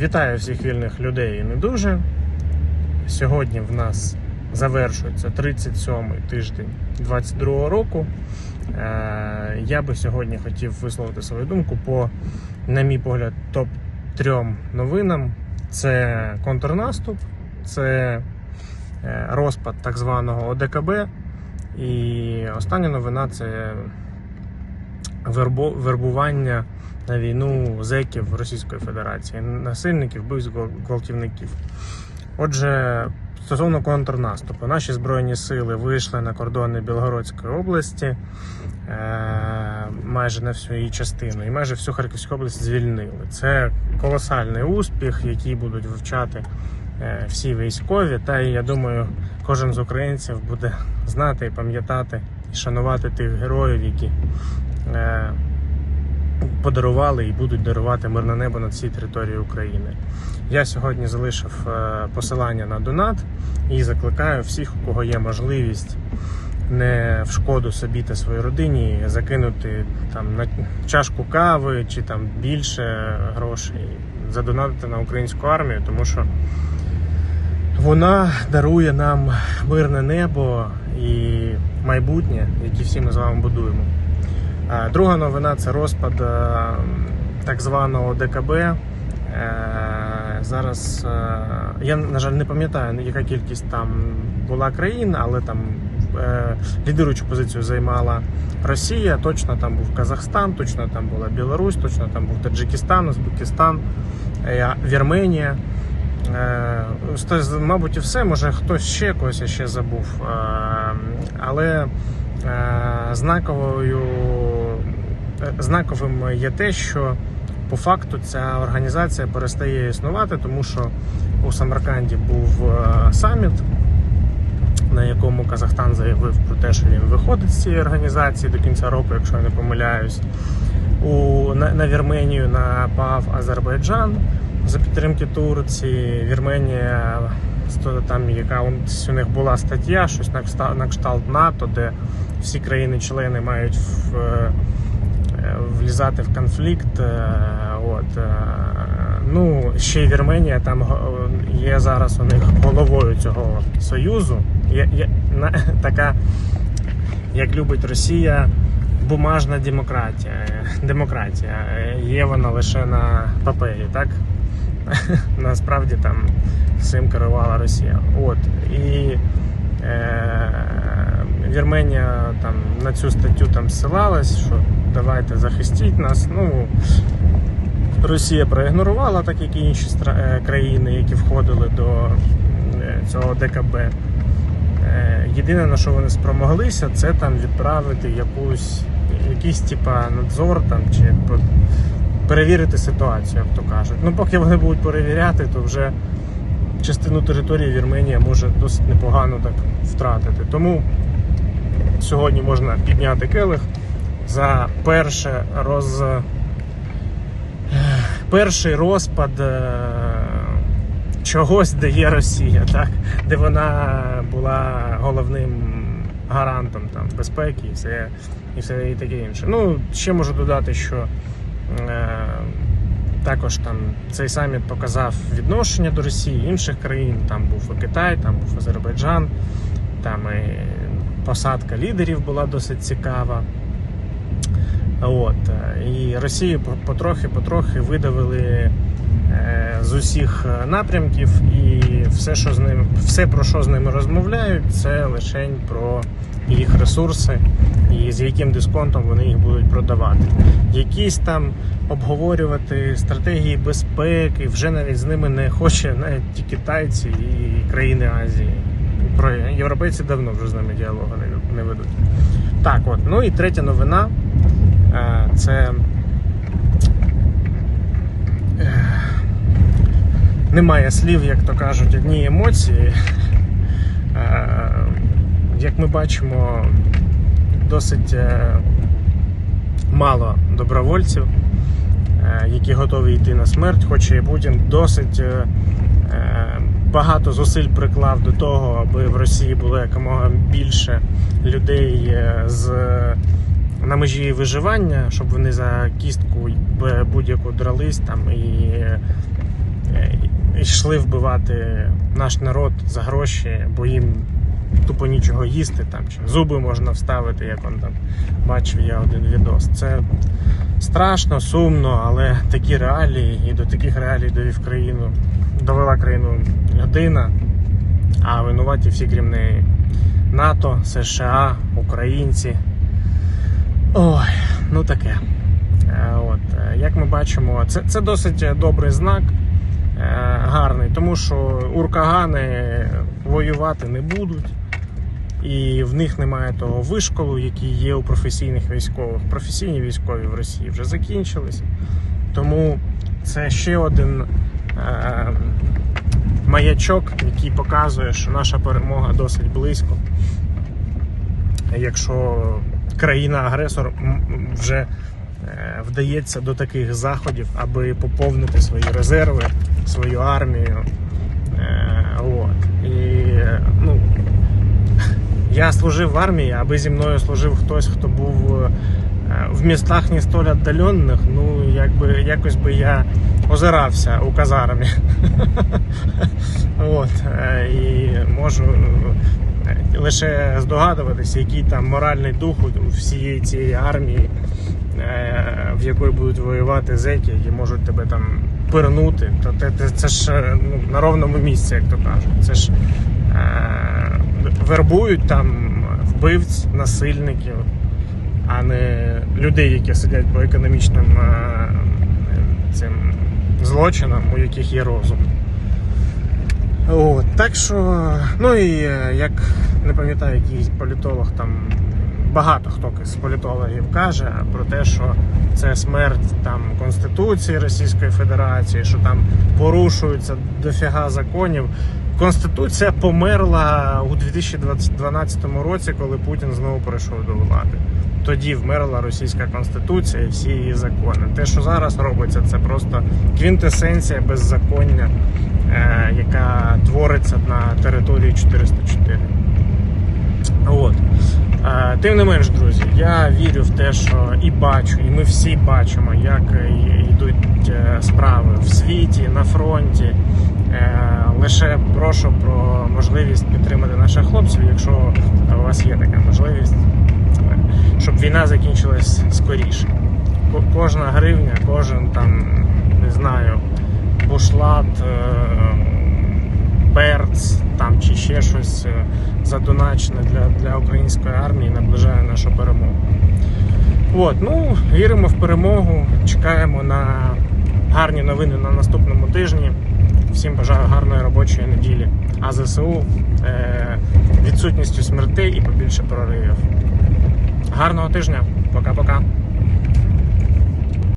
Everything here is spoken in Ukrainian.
Вітаю всіх вільних людей і не дуже. Сьогодні в нас завершується 37-й тиждень 22-го року. Е, Я би сьогодні хотів висловити свою думку по, на мій погляд, топ-3 новинам. Це контрнаступ, це е, розпад так званого ОДКБ. І остання новина це вербування на війну зеків Російської Федерації, насильників, гвал- гвалтівників. Отже, стосовно контрнаступу, наші збройні сили вийшли на кордони Білгородської області е, майже на всю її частину, і майже всю Харківську область звільнили. Це колосальний успіх, який будуть вивчати е, всі військові. Та і я думаю, кожен з українців буде знати і пам'ятати і шанувати тих героїв, які подарували і будуть дарувати мирне небо на цій території України. Я сьогодні залишив е, посилання на донат і закликаю всіх, у кого є можливість не в шкоду собі та своїй родині закинути там на чашку кави чи там більше грошей, задонатити на українську армію, тому що вона дарує нам мирне небо і майбутнє, яке всі ми з вами будуємо. Друга новина це розпад е, так званого ДКБ. Е, Зараз е, я, на жаль, не пам'ятаю, яка кількість там була країн, але там лідируючу позицію займала Росія, точно там був Казахстан, точно там була Білорусь, точно там був Таджикистан, Узбекистан, Вірменія. Мабуть, і все, може хтось ще когось ще забув. Але знаковою, знаковим є те, що по факту ця організація перестає існувати, тому що у Самарканді був е, саміт, на якому Казахстан заявив про те, що він виходить з цієї організації до кінця року, якщо я не помиляюсь. У, на, на Вірменію напав Азербайджан за підтримки Турції. Вірменія, там яка у них була стаття, щось на кшталт, на НАТО, де всі країни-члени мають в, е, е, влізати в конфлікт. е, От, е, ну, ще й Вірменія там є зараз у них головою цього союзу. Є, є, на, така, як любить Росія, бумажна демократія. Е, демократія. Е, Є вона лише на папері, так? Насправді там цим керувала Росія. От. І е, Вірменія там на цю статтю там ссилалась, що давайте захистіть нас. Ну, Росія проігнорувала, так як і інші е, країни, які входили до е, цього ДКБ. Е, Єдине, на що вони спромоглися, це там відправити якусь, якийсь типа надзор там, чи перевірити ситуацію, як то кажуть. Ну, поки вони будуть перевіряти, то вже частину території Вірменія може досить непогано так втратити. Тому сьогодні можна підняти келих за перше роз перший розпад е, чогось, де є Росія, так? де вона була головним гарантом там, безпеки і все, і все і таке інше. Ну, ще можу додати, що е, також там цей саміт показав відношення до Росії інших країн. Там був і Китай, там був Азербайджан, там і посадка лідерів була досить цікава. От е, і Росію по- потрохи-потрохи видавили е, з усіх е, напрямків, і все, що з ним, все про що з ними розмовляють, це лише про їх ресурси і з яким дисконтом вони їх будуть продавати. Якісь там обговорювати стратегії безпеки, вже навіть з ними не хоче навіть китайці і країни Азії. Про європейці давно вже з ними діалогу не ведуть. Так, от, ну і третя новина. Це е, немає слів, як то кажуть, одні емоції. Як ми бачимо, досить е, мало добровольців, е, які готові йти на смерть, хоча і Путін досить багато зусиль приклав до того, аби в Росії було якомога більше людей з на межі виживання, щоб вони за кістку будь-яку дрались там і е, йшли вбивати наш народ за гроші, бо їм тупо нічого їсти там, чи зуби можна вставити, як он там бачив я один відос. Це страшно, сумно, але такі реалії, і до таких реалій довів країну, довела країну людина, а винуваті всі крім неї. НАТО, США, українці. Ой, ну таке. Е, От, е, як ми бачимо, це, це досить добрий знак, е, гарний, тому що уркагани воювати не будуть, і в них немає того вишколу, який є у професійних військових. Професійні військові в Росії вже закінчились. Тому це ще один е, маячок, який показує, що наша перемога досить близько. Якщо країна-агресор вже е, вдається до таких заходів, аби поповнити свої резерви, свою армію. Е, От. І ну, я служив в армії, аби зі мною служив хтось, хто був е, в містах не столь віддалених, ну якби якось би я озирався у казармі. От. І можу лише здогадуватися, який там моральний дух у всієї цієї армії, е, в якої будуть воювати зеки, які можуть тебе там пирнути. То це ж е, ну, на ровному місці, як то кажуть. Це ж е, вербують там вбивць, насильників, а не людей, які сидять по економічним е, цим злочинам, у яких є розум. От, так що, ну і е, як не пам'ятаю, який політолог там багато хто з політологів каже про те, що це смерть там Конституції Російської Федерації, що там порушуються дофіга законів. Конституція померла у 2012 році, коли Путін знову прийшов до влади. Тоді вмерла російська конституція і всі її закони. Те, що зараз робиться, це просто квінтесенція беззаконня, яка твориться на території 404. От. Е, Тим не менш, друзі, я вірю в те, що і бачу, і ми всі бачимо, як е, йдуть е, справи в світі, на фронті. Е, Лише прошу про можливість підтримати наших хлопців, якщо у вас є така можливість, е, щоб війна закінчилась скоріше. Кожна гривня, кожен там, не знаю, бушлат, е, перц там чи ще щось е, задоначене для, для української армії наближає нашу перемогу. От, ну, віримо в перемогу, чекаємо на гарні новини на наступному тижні. Всім бажаю гарної робочої неділі. А ЗСУ е, відсутністю смертей і побільше проривів. Гарного тижня. Пока-пока.